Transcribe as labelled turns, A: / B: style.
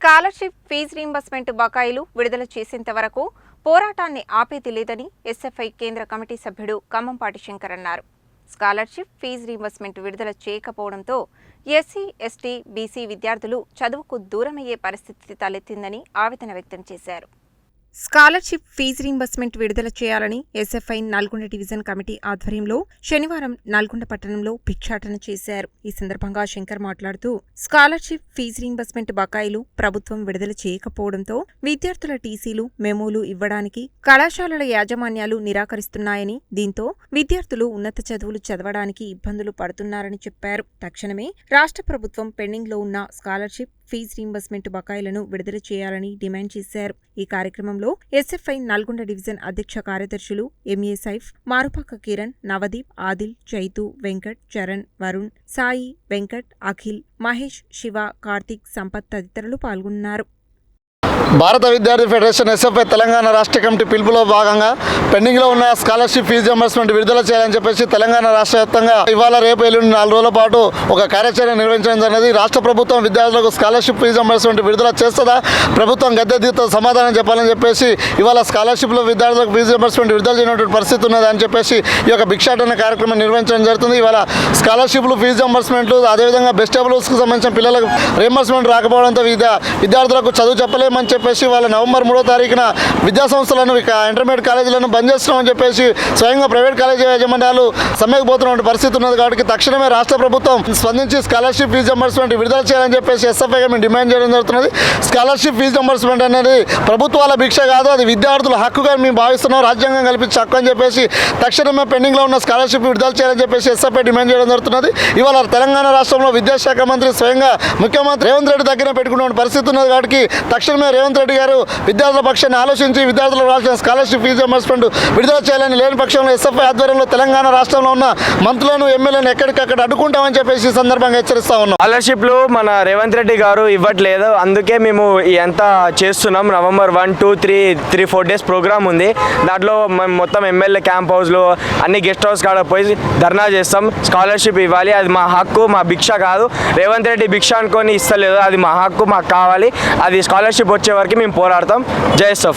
A: Scholarship fee reimbursement బకాయిలు విడుదల చేసేంత వరకు పోరాటాన్ని ఆపేది లేదని ఎస్ఎఫ్ఐ కేంద్ర కమిటీ సభ్యుడు కమ్మంపాటి శంకర్ అన్నారు. స్కాలర్షిప్ ఫీజు రీంబర్స్మెంట్ విడుదల చేయకపోవడంతో ఎస్సీ ఎస్టీ బీసీ విద్యార్థులు చదువుకు దూరమయ్యే పరిస్థితి తలెత్తిందని ఆవేదన వ్యక్తం చేశారు. స్కాలర్షిప్ ఫీజు రీంబర్స్మెంట్ విడుదల చేయాలని ఎస్ఎఫ్ఐ నల్గొండ డివిజన్ కమిటీ ఆధ్వర్యంలో శనివారం నల్గొండ పట్టణంలో భిక్షాటన చేశారు. ఈ సందర్భంగా శంకర్ మాట్లాడుతూ స్కాలర్షిప్ ఫీజు రీంబర్స్మెంట్ బకాయిలు ప్రభుత్వం విడుదల చేయకపోవడంతో విద్యార్థుల టీసీలు మెమోలు ఇవ్వడానికి కళాశాలల యాజమాన్యాలు నిరాకరిస్తున్నాయని దీంతో విద్యార్థులు ఉన్నత చదువులు చదవడానికి ఇబ్బందులు పడుతున్నారని చెప్పారు. తక్షణమే రాష్ట్ర ప్రభుత్వం పెండింగ్లో ఉన్న స్కాలర్షిప్ ఫీజు రీంబర్స్మెంట్ బకాయిలను విడుదల చేయాలని డిమాండ్ చేశారు. ఈ కార్యక్రమంలో ఎస్ఎఫ్ఐ నల్గొండ డివిజన్ అధ్యక్ష కార్యదర్శులు ఎంఏ సైఫ్ మారుపాక కిరణ్ నవదీప్ ఆదిల్ చైతు వెంకట్ చరణ్ వరుణ్ సాయి వెంకట్ అఖిల్ మహేష్ శివ కార్తీక్ సంపత్ తదితరులు పాల్గొన్నారు.
B: భారత విద్యార్థి ఫెడరేషన్ ఎస్ఎఫ్ఐ తెలంగాణ రాష్ట్ర కమిటీ పిలుపులో భాగంగా పెండింగ్లో ఉన్న స్కాలర్షిప్ ఫీజు రియంబర్స్మెంట్ విడుదల చేయాలని చెప్పేసి తెలంగాణ రాష్ట్ర వ్యాప్తంగా ఇవాళ రేపు ఎల్లుండి నాలుగు రోజుల పాటు ఒక కార్యాచరణ నిర్వహించడం జరిగింది రాష్ట్ర ప్రభుత్వం విద్యార్థులకు స్కాలర్షిప్ ఫీజు రియంబర్స్మెంట్ విడుదల చేస్తుందా? ప్రభుత్వం గద్దె దిగుతో సమాధానం చెప్పాలని చెప్పేసి ఇవాళ స్కాలర్షిప్లో విద్యార్థులకు ఫీజు రియంబర్స్మెంట్ విడుదల చేయనటువంటి పరిస్థితి ఉన్నది అని చెప్పేసి ఈ యొక్క భిక్షాటన కార్యక్రమం నిర్వహించడం జరుగుతుంది. ఇవాళ స్కాలర్షిప్లు ఫీజు రియంబర్స్మెంట్లు అదేవిధంగా బెస్టబుల్స్కి సంబంధించిన పిల్లలకు రియంబర్స్మెంట్ రాకపోవడంతో విద్యా విద్యార్థులకు చదువు చెప్పలేమని చెప్పేసి వాళ్ళ నవంబర్ మూడో తారీఖున విద్యా సంస్థలను ఇక ఇంటర్మీడియట్ కాలేజీలను పనిచేస్తున్నామని చేస్తున్నామని చెప్పేసి స్వయంగా ప్రైవేట్ కాలేజీ యాజమాన్యాలు సమ్మెకు పరిస్థితి ఉన్నది కాబట్టి తక్షణమే రాష్ట్ర ప్రభుత్వం స్పందించి స్కాలర్షిప్ ఫీజు రియంబర్స్మెంట్ విడుదల చేయాలని చెప్పేసి ఎస్ఎఫ్ఐగా మేము డిమాండ్ చేయడం జరుగుతున్నది. స్కాలర్షిప్ ఫీజు రియంబర్స్మెంట్ అనేది ప్రభుత్వాల భిక్ష కాదు అది విద్యార్థుల హక్కుగా మేము భావిస్తున్నాం రాజ్యాంగం కల్పించే హక్కు అని చెప్పేసి తక్షణమే పెండింగ్లో ఉన్న స్కాలర్షిప్ విడుదల చేయాలని చెప్పేసి ఎస్ఎఫ్ఐ డిమాండ్ చేయడం జరుగుతున్నది. ఇవాళ తెలంగాణ రాష్ట్రంలో విద్యాశాఖ మంత్రి స్వయంగా ముఖ్యమంత్రి రేవంత్ రెడ్డి దగ్గర పెట్టుకున్న పరిస్థితి ఉన్నది కాబట్టి తక్షణమే రేవంత్ రెడ్డి గారు విద్యార్థుల పక్షాన్ని ఆలోచించి విద్యార్థులకు రాసిన స్కాలర్షిప్ ఫీజు రియంబర్స్మెంట్ విడుదల చేయాలని లేని పక్షంలో ఎస్ఎఫ్ఐ ఆధ్వర్యంలో తెలంగాణ రాష్ట్రంలో ఉన్న మంత్రులను ఎమ్మెల్యేలను ఎక్కడికక్కడ అడ్డుకుంటామని చెప్పేసి ఈ సందర్భంగా హెచ్చరిస్తా ఉన్నాం.
C: స్కాలర్షిప్లు మన రేవంత్ రెడ్డి గారు ఇవ్వట్లేదు. అందుకే మేము ఎంత చేస్తున్నాం. November one two three three four days programme ఉంది. దాంట్లో మేము మొత్తం ఎమ్మెల్యే క్యాంప్ హౌస్లో అన్ని గెస్ట్ హౌస్ కాడ పోయి ధర్నా చేస్తాం. స్కాలర్షిప్ ఇవ్వాలి. అది మా హక్కు మా భిక్ష కాదు. రేవంత్ రెడ్డి భిక్ష అనుకొని ఇస్తలేదు. అది మా హక్కు మాకు కావాలి. అది స్కాలర్షిప్ వచ్చే వరకు మేము పోరాడతాం. జై సఫై